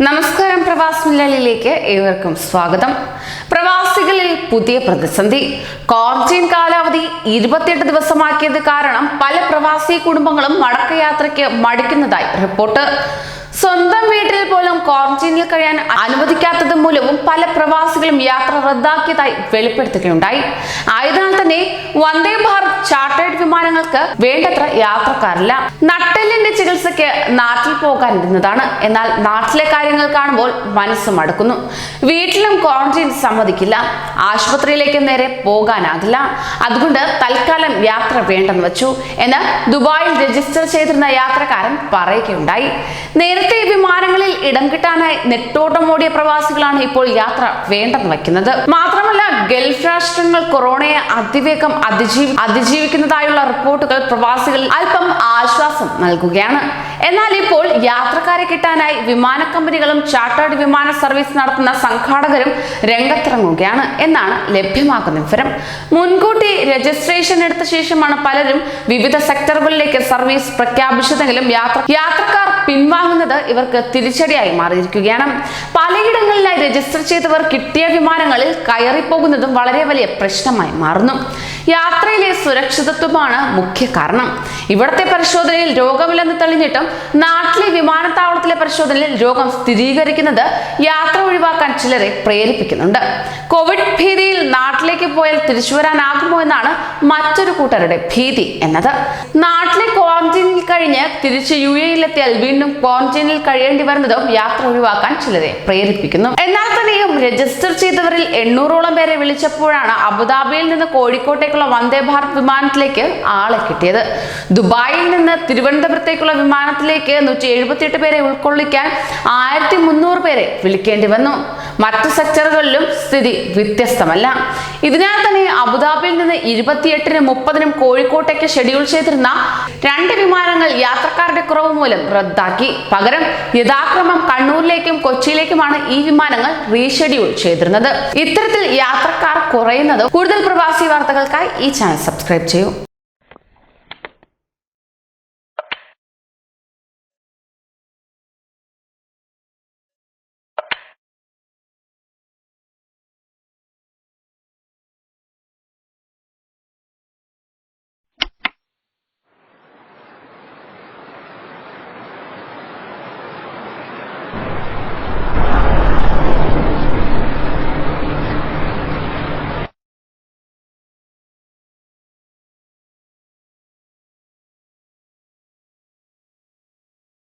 പ്രവാസ് മലയാളിയിലേക്ക് ഏവർക്കും സ്വാഗതം. പ്രവാസികളിൽ പുതിയ പ്രതിസന്ധി. ക്വാറന്റൈൻ കാലാവധി ഇരുപത്തിയെട്ട് ദിവസമാക്കിയത് കാരണം പല പ്രവാസി കുടുംബങ്ങളും മടക്കയാത്രയ്ക്ക് മടിക്കുന്നതായി റിപ്പോർട്ട്. സ്വന്തം വീട്ടിൽ പോലും ക്വാറന്റൈനിൽ കഴിയാൻ അനുവദിക്കാത്തത് മൂലവും പല പ്രവാസികളും യാത്ര റദ്ദാക്കിയതായി വെളിപ്പെടുത്തുകയുണ്ടായി. ആയതിനാൽ തന്നെ വന്ദേ വിമാനങ്ങൾക്ക് വേണ്ടത്ര യാത്രക്കാരില്ല. നട്ടെല്ലിന്റെ ചികിത്സയ്ക്ക് നാട്ടിൽ പോകാൻ പോകാനിരുന്നതാണ്. എന്നാൽ നാട്ടിലെ കാര്യങ്ങൾ കാണുമ്പോൾ മനസ്സ് മടുക്കുന്നു. വീട്ടിലും ക്വാറന്റൈൻ സമ്മതിക്കില്ല. ആശുപത്രിയിലേക്ക് നേരെ പോകാനാകില്ല. അതുകൊണ്ട് തൽക്കാലം യാത്ര വേണ്ടെന്ന് വെച്ചു എന്ന് ദുബായിൽ രജിസ്റ്റർ ചെയ്തിരുന്ന യാത്രക്കാരൻ പറയുകയുണ്ടായി. നേരത്തെ വിമാനങ്ങളിൽ ഇടം കിട്ടാനായി നെട്ടോട്ടമോടിയ പ്രവാസികളാണ് ഇപ്പോൾ യാത്ര വേണ്ടെന്ന് വയ്ക്കുന്നത്. മാത്രമല്ല ഗൾഫ് രാഷ്ട്രങ്ങൾ കൊറോണയെ അതിവേഗം അതിജീവി അതിജീവിക്കുന്നതായുള്ള റിപ്പോർട്ടുകൾ പ്രവാസികളിൽ അല്പം ആശ്വാസം നൽകുകയാണ്. എന്നാൽ ഇപ്പോൾ യാത്രക്കാരെ കിട്ടാനായി വിമാന കമ്പനികളും ചാർട്ടേഡ് വിമാന സർവീസ് നടത്തുന്ന സംഘാടകരും രംഗത്തിറങ്ങുകയാണ് എന്നാണ് ലഭ്യമാകുന്ന വിവരം. മുൻകൂട്ടി രജിസ്ട്രേഷൻ എടുത്ത ശേഷമാണ് പലരും വിവിധ സെക്ടറുകളിലേക്ക് സർവീസ് പ്രഖ്യാപിച്ചതെങ്കിലും യാത്ര യാത്രക്കാർ പിൻവാങ്ങുന്നത് ഇവർക്ക് തിരിച്ചടിയായി മാറിയിരിക്കുകയാണ്. പലയിടങ്ങളിലായി രജിസ്റ്റർ ചെയ്തവർ കിട്ടിയ വിമാനങ്ങളിൽ കയറിപ്പോകുന്നതും വളരെ വലിയ പ്രശ്നമായി മാറുന്നു. യാത്രയിലെ സുരക്ഷിതത്വമാണ് മുഖ്യ കാരണം. ഇവിടത്തെ പരിശോധനയിൽ രോഗമില്ലെന്ന് തെളിഞ്ഞിട്ടും നാട്ടിലെ വിമാനത്താവളത്തിലെ പരിശോധനയിൽ രോഗം സ്ഥിരീകരിക്കുന്നത് യാത്ര ഒഴിവാക്കാൻ ചിലരെ പ്രേരിപ്പിക്കുന്നുണ്ട്. കോവിഡ് ഭീതിയിൽ നാട്ടിലേക്ക് പോയാൽ തിരിച്ചു വരാനാകുമോ എന്നാണ് മറ്റൊരു കൂട്ടരുടെ ഭീതി എന്നത്. നാട്ടിലെ ക്വാറന്റീനിൽ കഴിഞ്ഞ് തിരിച്ച് യു എയിലെത്തിയാൽ വീണ്ടും ക്വാറന്റീനിൽ കഴിയേണ്ടി വരുന്നതും യാത്ര ഒഴിവാക്കാൻ ചിലരെ പ്രേരിപ്പിക്കുന്നു. എന്നാൽ തന്നെയും രജിസ്റ്റർ ചെയ്തവരിൽ എണ്ണൂറോളം പേരെ വിളിച്ചപ്പോഴാണ് അബുദാബിയിൽ നിന്ന് കോഴിക്കോട്ടേക്കുള്ള വന്ദേ ഭാരത് വിമാനത്തിലേക്ക് ആളെ കിട്ടിയത്. ദുബായിൽ നിന്ന് തിരുവനന്തപുരത്തേക്കുള്ള വിമാനത്തിലേക്ക് നൂറ്റി എഴുപത്തിയെട്ട് പേരെ ഉൾക്കൊള്ളിക്കാൻ ആയിരത്തി മുന്നൂറ് പേരെ വിളിക്കേണ്ടി വന്നു. മറ്റു സെക്ടറുകളിലും സ്ഥിതി വ്യത്യസ്തമല്ല. ഇതിനാൽ തന്നെ അബുദാബിയിൽ നിന്ന് ഇരുപത്തിയെട്ടിനും മുപ്പതിനും കോഴിക്കോട്ടേക്ക് ഷെഡ്യൂൾ ചെയ്തിരുന്ന രണ്ട് വിമാനങ്ങൾ യാത്രക്കാരുടെ കുറവ് മൂലം റദ്ദാക്കി. പകരം യഥാക്രമം കണ്ണൂരിലേക്കും കൊച്ചിയിലേക്കുമാണ് ഈ വിമാനങ്ങൾ റീഷെഡ്യൂൾ ചെയ്തിരുന്നത്. ഇത്തരത്തിൽ യാത്രക്കാർ കുറയുന്നത് കൂടുതൽ പ്രവാസി വാർത്തകൾക്കായി ഈ ചാനൽ സബ്സ്ക്രൈബ് ചെയ്യൂ.